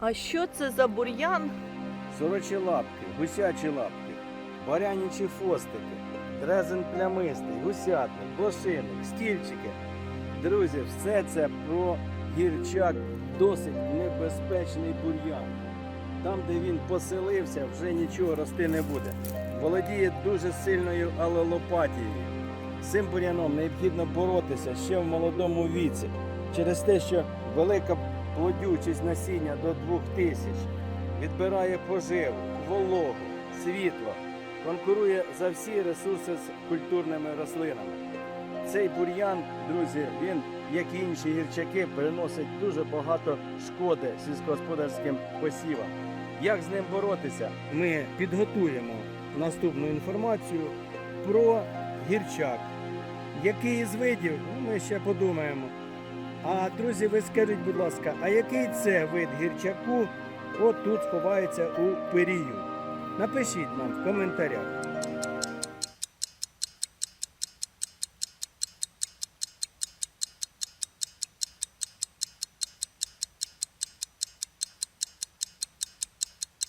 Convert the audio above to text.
А що це за бур'ян? Сорочі лапки, гусячі лапки, барянічі фостики, дрезен плямистий, гусятник, блошиник, стільчики. Друзі, все це про гірчак досить небезпечний бур'ян. Там, де він поселився, вже нічого рости не буде. Володіє дуже сильною алелопатією. Цим бур'яном необхідно боротися ще в молодому віці, через те, що велика плодючість насіння до 2000 відбирає поживу, вологу, світло, конкурує за всі ресурси з культурними рослинами. Цей бур'ян, друзі, він, як і інші гірчаки, приносить дуже багато шкоди сільськогосподарським посівам. Як з ним боротися? Ми підготуємо наступну інформацію про гірчак. Який із видів, ну, ми ще подумаємо. А друзі, ви скажіть, будь ласка, а який це вид гірчаку от тут ховається у пирію? Напишіть нам в коментарях.